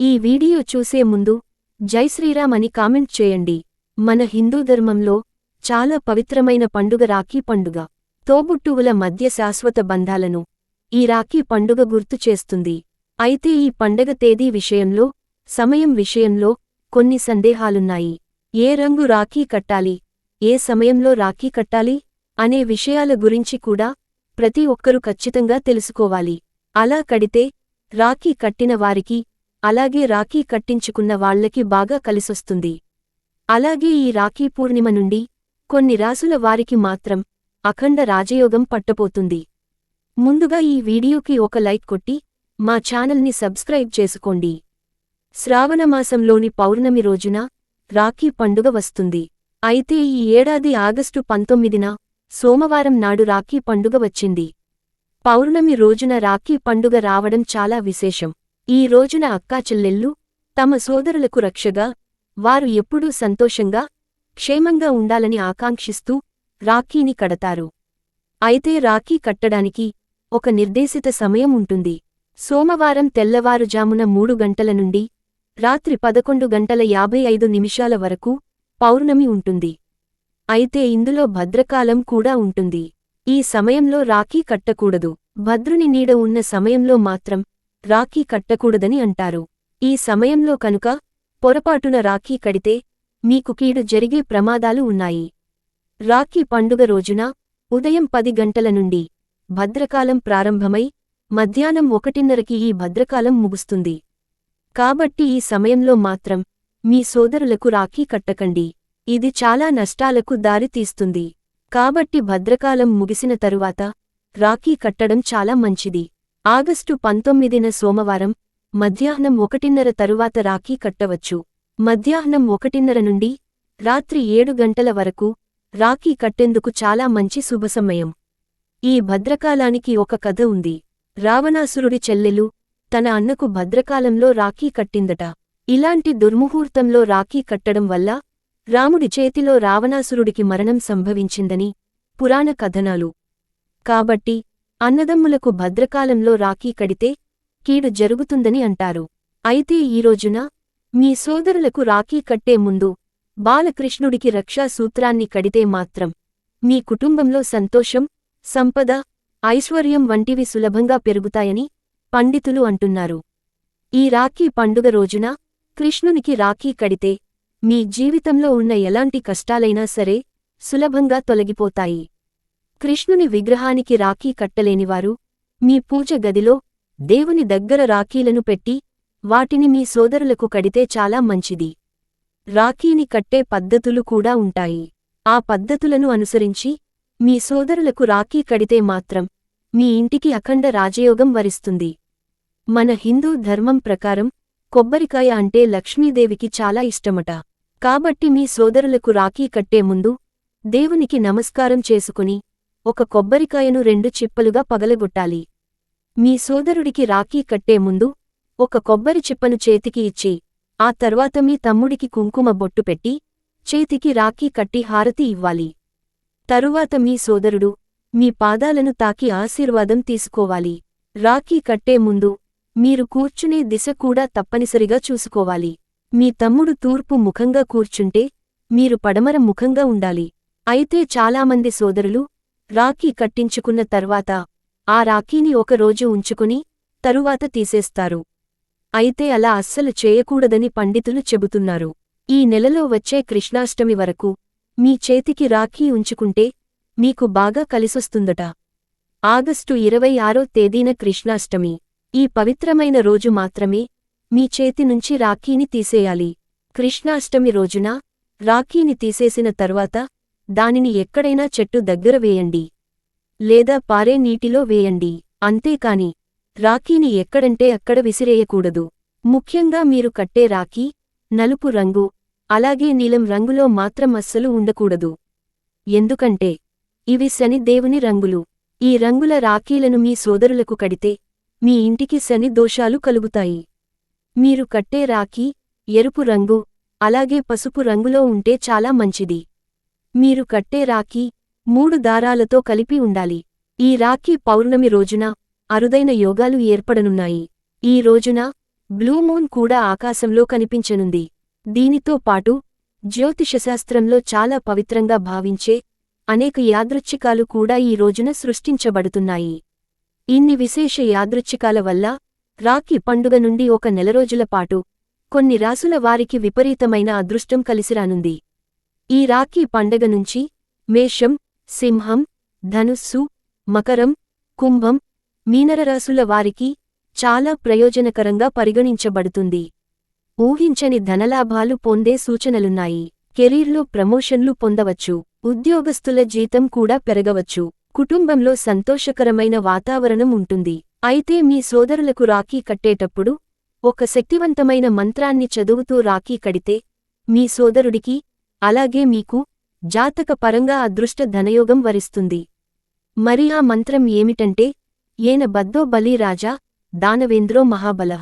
ఈ వీడియో చూసే ముందు జై శ్రీరామ్ అని కామెంట్ చేయండి. మన హిందూ ధర్మంలో చాలా పవిత్రమైన పండుగ రాఖీ పండుగ. తోబుట్టువుల మధ్య శాశ్వత బంధాలను ఈ రాఖీ పండుగ గుర్తు చేస్తుంది. అయితే ఈ పండగ తేదీ విషయంలో సమయం విషయంలో కొన్ని సందేహాలున్నాయి. ఏ రంగు రాఖీ కట్టాలి? ఏ సమయంలో రాఖీ కట్టాలి? అనే విషయాల గురించి కూడా ప్రతి ఒక్కరూ ఖచ్చితంగా తెలుసుకోవాలి. అలా కడితే రాఖీ కట్టిన వారికి అలాగే రాఖీ కట్టించుకున్న వాళ్ళకి బాగా కలిసొస్తుంది. అలాగే ఈ రాఖీ పూర్ణిమ నుండి కొన్ని రాసుల వారికి మాత్రం అఖండ రాజయోగం పట్టపోతుంది ముందుగా ఈ వీడియోకి ఒక లైక్ కొట్టి మా ఛానల్ని సబ్స్క్రైబ్ చేసుకోండి. శ్రావణమాసంలోని పౌర్ణమి రోజున రాఖీ పండుగ వస్తుంది. అయితే ఈ ఏడాది ఆగస్టు పంతొమ్మిదిన సోమవారం నాడు రాఖీ పండుగ వచ్చింది. పౌర్ణమి రోజున రాఖీ పండుగ రావడం చాలా విశేషం. ఈ రోజున అక్కాచెల్లెళ్ళు తమ సోదరులకు రక్షగా వారు ఎప్పుడూ సంతోషంగా క్షేమంగా ఉండాలని ఆకాంక్షిస్తూ రాఖీని కడతారు. అయితే రాఖీ కట్టడానికి ఒక నిర్దేశిత సమయం ఉంటుంది. సోమవారం తెల్లవారుజామున మూడు గంటల నుండి రాత్రి పదకొండు గంటల యాభై ఐదు నిమిషాల వరకు పౌర్ణమి ఉంటుంది. అయితే ఇందులో భద్రకాలం కూడా ఉంటుంది. ఈ సమయంలో రాఖీ కట్టకూడదు. భద్రుని నీడ ఉన్న సమయంలో మాత్రం రాఖీ కట్టకూడదని అంటారు. ఈ సమయంలో కనుక పొరపాటున రాఖీ కడితే మీకు కీడు జరిగే ప్రమాదాలు ఉన్నాయి. రాఖీ పండుగ రోజున ఉదయం పది గంటల నుండి భద్రకాలం ప్రారంభమై మధ్యాహ్నం ఒకటిన్నరకి ఈ భద్రకాలం ముగుస్తుంది. కాబట్టి ఈ సమయంలో మాత్రం మీ సోదరులకు రాఖీ కట్టకండి. ఇది చాలా నష్టాలకు దారితీస్తుంది కాబట్టి భద్రకాలం ముగిసిన తరువాత రాఖీ కట్టడం చాలా మంచిది. ఆగస్టు పంతొమ్మిదిన సోమవారం మధ్యాహ్నం ఒకటిన్నర తరువాత రాఖీ కట్టవచ్చు. మధ్యాహ్నం ఒకటిన్నర నుండి రాత్రి ఏడు గంటల వరకు రాఖీ కట్టేందుకు చాలా మంచి శుభసమయం. ఈ భద్రకాలానికి ఒక కథ ఉంది. రావణాసురుడి చెల్లెలు తన అన్నకు భద్రకాలంలో రాఖీ కట్టిందట. ఇలాంటి దుర్ముహూర్తంలో రాఖీ కట్టడం వల్ల రాముడి చేతిలో రావణాసురుడికి మరణం సంభవించిందని పురాణ కథనాలు. కాబట్టి అన్నదమ్ములకు భద్రకాలంలో రాఖీ కడితే కీడు జరుగుతుందని అంటారు. అయితే ఈ రోజున మీ సోదరులకు రాఖీ కట్టే ముందు బాలకృష్ణుడికి రక్షా సూత్రాన్ని కడితే మాత్రం మీ కుటుంబంలో సంతోషం సంపద ఐశ్వర్యం వంటివి సులభంగా పెరుగుతాయని పండితులు అంటున్నారు. ఈ రాఖీ పండుగ రోజున కృష్ణునికి రాఖీ కడితే మీ జీవితంలో ఉన్న ఎలాంటి కష్టాలైనా సరే సులభంగా తొలగిపోతాయి. కృష్ణుని విగ్రహానికి రాఖీ కట్టలేనివారు మీ పూజ గదిలో దేవుని దగ్గర రాఖీలను పెట్టి వాటిని మీ సోదరులకు కడితే చాలా మంచిది. రాఖీని కట్టే పద్ధతులు కూడా ఉంటాయి. ఆ పద్ధతులను అనుసరించి మీ సోదరులకు రాఖీ కడితే మాత్రం మీ ఇంటికి అఖండ రాజయోగం వరిస్తుంది. మన హిందూ ధర్మం ప్రకారం కొబ్బరికాయ అంటే లక్ష్మీదేవికి చాలా ఇష్టమట. కాబట్టి మీ సోదరులకు రాఖీ కట్టే ముందు దేవునికి నమస్కారం చేసుకుని ఒక కొబ్బరికాయను రెండు చిప్పలుగా పగలగొట్టాలి. మీ సోదరుడికి రాఖీ కట్టే ముందు ఒక కొబ్బరి చిప్పను చేతికి ఇచ్చి ఆ తర్వాత మీ తమ్ముడికి కుంకుమ బొట్టు పెట్టి చేతికి రాఖీ కట్టి హారతి ఇవ్వాలి. తరువాత మీ సోదరుడు మీ పాదాలను తాకి ఆశీర్వాదం తీసుకోవాలి. రాఖీ కట్టే ముందు మీరు కూర్చునే దిశ కూడా తప్పనిసరిగా చూసుకోవాలి. మీ తమ్ముడు తూర్పు ముఖంగా కూర్చుంటే మీరు పడమర ముఖంగా ఉండాలి. అయితే చాలామంది సోదరులు రాఖీ కట్టించుకున్న తర్వాత ఆ రాఖీని ఒక రోజు ఉంచుకుని తరువాత తీసేస్తారు. అయితే అలా అస్సలు చేయకూడదని పండితులు చెబుతున్నారు. ఈ నెలలో వచ్చే కృష్ణాష్టమి వరకు మీ చేతికి రాఖీ ఉంచుకుంటే మీకు బాగా కలిసొస్తుందట. ఆగస్టు ఇరవై ఆరో తేదీన కృష్ణాష్టమి. ఈ పవిత్రమైన రోజు మాత్రమే మీ చేతి నుంచి రాఖీని తీసేయాలి. కృష్ణాష్టమి రోజున రాఖీని తీసేసిన తర్వాత దానిని ఎక్కడైనా చెట్టు దగ్గర వేయండి. లేదా పారే నీటిలో వేయండి. అంతేకాని రాఖీని ఎక్కడంటే అక్కడ విసిరేయకూడదు. ముఖ్యంగా మీరు కట్టే రాఖీ నలుపు రంగు అలాగే నీలం రంగులో మాత్రం అస్సలు ఉండకూడదు. ఎందుకంటే ఇవి శని దేవుని రంగులు. ఈ రంగుల రాఖీలను మీ సోదరులకు కడితే మీ ఇంటికి శని దోషాలు కలుగుతాయి. మీరు కట్టే రాఖీ ఎరుపు రంగు అలాగే పసుపు రంగులో ఉంటే చాలా మంచిది. మీరు కట్టే రాఖీ మూడు దారాలతో కలిపి ఉండాలి. ఈ రాఖీ పౌర్ణమి రోజున అరుదైన యోగాలు ఏర్పడనున్నాయి. ఈ రోజున బ్లూమూన్ కూడా ఆకాశంలో కనిపించనుంది. దీనితో పాటు జ్యోతిషశాస్త్రంలో చాలా పవిత్రంగా భావించే అనేక యాదృచ్ఛికాలు కూడా ఈ రోజున సృష్టించబడుతున్నాయి. ఇన్ని విశేష యాదృచ్ఛికాల వల్ల రాఖీ పండుగ నుండి ఒక నెల రోజుల పాటు కొన్ని రాసుల వారికి విపరీతమైన అదృష్టం కలిసిరానుంది. ఈ రాఖీ పండగ నుంచి మేషం సింహం ధనుస్సు మకరం కుంభం మీనరరాసుల వారికి చాలా ప్రయోజనకరంగా పరిగణించబడుతుంది. ఊహించని ధనలాభాలు పొందే సూచనలున్నాయి. కెరీర్లో ప్రమోషన్లు పొందవచ్చు. ఉద్యోగస్తుల జీతం కూడా పెరగవచ్చు. కుటుంబంలో సంతోషకరమైన వాతావరణం ఉంటుంది. అయితే మీ సోదరులకు రాఖీ కట్టేటప్పుడు ఒక శక్తివంతమైన మంత్రాన్ని చదువుతూ రాఖీ కడితే మీ సోదరుడికి అలాగే మీకు జాతక పరంగా అదృష్ట ధనయోగం వరిస్తుంది. మరి ఆ మంత్రం ఏమిటంటే ఏన బద్దో బలి రాజా దానవేంద్రో మహాబల.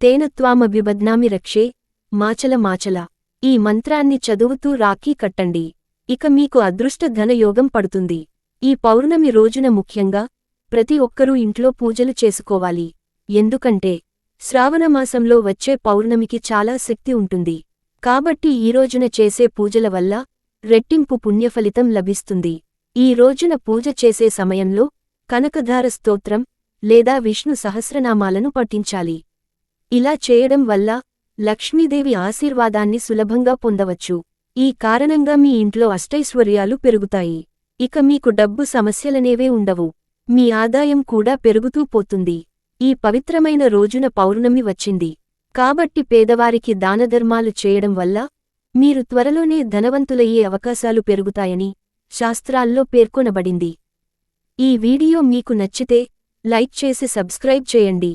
తేనత్వామభిబద్నామి రక్షే మాచల మాచల. ఈ మంత్రాన్ని చదువుతూ రాఖీ కట్టండి. ఇక మీకు అదృష్ట ధనయోగం పడుతుంది. ఈ పౌర్ణమి రోజున ముఖ్యంగా ప్రతి ఒక్కరూ ఇంట్లో పూజలు చేసుకోవాలి. ఎందుకంటే శ్రావణమాసంలో వచ్చే పౌర్ణమికి చాలా శక్తి ఉంటుంది. కాబట్టి ఈ రోజున చేసే పూజల వల్ల రెట్టింపు పుణ్యఫలితం లభిస్తుంది. ఈ రోజున పూజ చేసే సమయంలో కనకధార స్తోత్రం లేదా విష్ణు సహస్రనామాలను పఠించాలి. ఇలా చేయడం వల్ల లక్ష్మీదేవి ఆశీర్వాదాన్ని సులభంగా పొందవచ్చు. ఈ కారణంగా మీ ఇంట్లో అష్టైశ్వర్యాలు పెరుగుతాయి. ఇక మీకు డబ్బు సమస్యలనేవే ఉండవు. మీ ఆదాయం కూడా పెరుగుతూ పోతుంది. ఈ పవిత్రమైన రోజున పౌర్ణమి వచ్చింది. కాబట్టి పేదవారికి దానధర్మాలు చేయడం వల్ల మీరు త్వరలోనే ధనవంతులయ్యే అవకాశాలు పెరుగుతాయని శాస్త్రాల్లో పేర్కొనబడింది. ఈ వీడియో మీకు నచ్చితే లైక్ చేసి సబ్స్క్రైబ్ చేయండి.